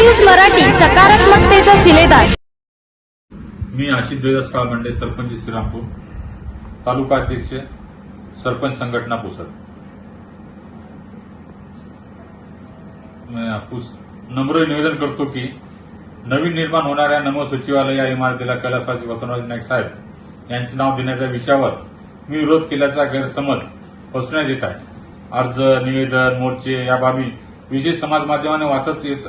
News Marathi सकारात्मकतेचा शिलेदार. मी आशिष देवदास काळमंडे सरपंच श्रीरामपूर तालुका अध्यक्ष सरपंच संघटना पुसद. नम्र निवेदन करतो की नवीन निर्माण होणाऱ्या नमो सचिवालय या इमारतीला कैलासवासी वतनराज नाईक साहेब यांचे नाव देण्याच्या विषयावर मी विरोध केल्याचा गैरसमज पसरण्यात येत आहे. अर्ज निवेदन मोर्चे या बाबी विशेष समाज माध्यमाने वाचत येत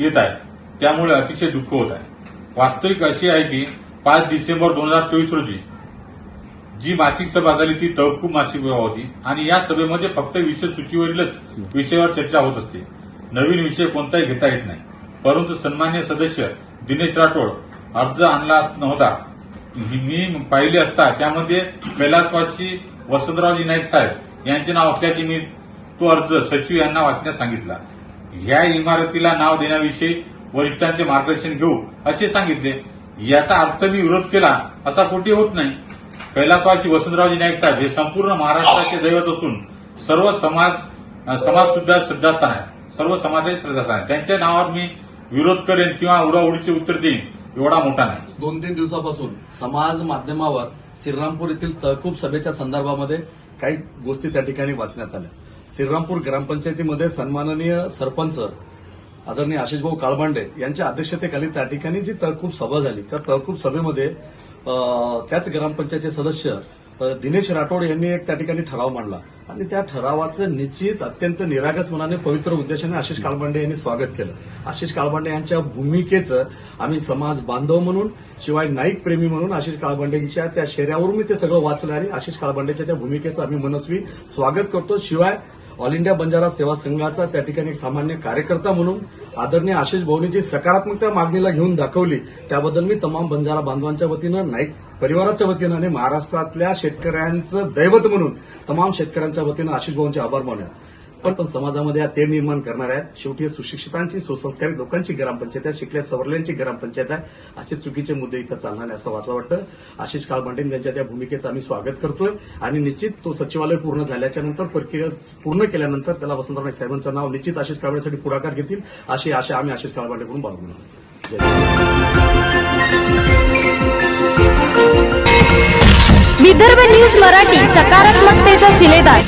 येत आहे. त्यामुळे अतिशय दुःख होत आहे. वास्तविक अशी आहे की पाच डिसेंबर दोन हजार चोवीस रोजी जी मासिक सभा झाली ती तहकूब मासिक सभा होती आणि या सभेमध्ये फक्त विषय सूचीवरीलच विषयावर चर्चा होत असते. नवीन विषय कोणताही घेता येत नाही. परंतु सन्मान्य सदस्य दिनेश राठोड अर्ज आणला नव्हता. मी पाहिले असता त्यामध्ये कैलासवासी वसंतरावजी नाईक साहेब यांचे नाव असल्याचे मी तो अर्ज सचिव यांना वाचण्यास सांगितला. ह्या इमारतीला नाव देण्याविषयी वरिष्ठांचे मार्गदर्शन घेऊ असे सांगितले. याचा अर्थ मी विरोध केला असा कोटी होत नाही. कैलासवासी वसंतरावजी नाईक साहेब हे संपूर्ण महाराष्ट्राचे दैवत असून सर्व समाज समाज सुद्धा श्रद्धास्थान आहे. सर्व समाजाचे श्रद्धास्थान आहे. त्यांच्या नावावर मी विरोध करेन किंवा उडाउडीचे उत्तर देईन एवढा मोठा नाही. दोन तीन दिवसापासून समाज माध्यमावर श्रीरामपूर येथील तहकूब सभेच्या संदर्भामध्ये काही गोष्टी त्या ठिकाणी वाचण्यात आल्या. श्रीरामपूर ग्रामपंचायतीमध्ये सन्माननीय सरपंच आदरणीय आशिषभाऊ काळबांडे यांच्या अध्यक्षतेखाली त्या ठिकाणी जी तहकूब सभा झाली त्या तहकूब सभेमध्ये त्याच ग्रामपंचायतचे सदस्य दिनेश राठोड यांनी एक त्या ठिकाणी ठराव मांडला. आणि त्या ठरावाचं निश्चित अत्यंत निरागस मनाने पवित्र उद्देशाने आशिष काळबांडे यांनी स्वागत केलं. आशिष काळबांडे यांच्या भूमिकेचं आम्ही समाज बांधव म्हणून शिवाय नाईक प्रेमी म्हणून आशिष काळबांडेंच्या त्या शेऱ्यावरून मी ते सगळं वाचलं आणि आशिष काळबांडेच्या त्या भूमिकेचं आम्ही मनस्वी स्वागत करतो. शिवाय ऑल इंडिया बंजारा सेवा संघाचा त्या ठिकाणी एक सामान्य कार्यकर्ता म्हणून आदरणीय आशिष भाऊनी जी सकारात्मकता मागणीला घेऊन दाखवली. त्याबद्दल मी तमाम बंजारा बांधवांच्या वतीनं नाईक परिवाराच्या वतीनं आणि महाराष्ट्रातल्या शेतकऱ्यांचं दैवत म्हणून तमाम शेतकऱ्यांच्या वतीनं आशिष भाऊंचे आभार मानूया. पण पण समाजामध्ये ते निर्माण करणार आहेत. शेवटी सुशिक्षितांची सुसंस्कारित लोकांची ग्रामपंचायत आहे. शिकल्या सवरल्यांची ग्रामपंचायत आहे. असे चुकीचे मुद्दे इथं चालणार नाही असं वाटलं वाटतं. आशिष काळबांडे यांच्या त्या भूमिकेचं आम्ही स्वागत करतोय. आणि निश्चित तो सचिवालय पूर्ण झाल्याच्यानंतर प्रक्रिया पूर्ण केल्यानंतर त्याला वसंतराव नाईक साहेबांचं नाव निश्चित आशिष काळबांडेसाठी पुढाकार घेतील. अशी आशा आम्ही आशिष काळबांडेकडून बाळगून आहोत. विदर्भ न्यूज मराठी सकारात्मकतेचा शिलेदार.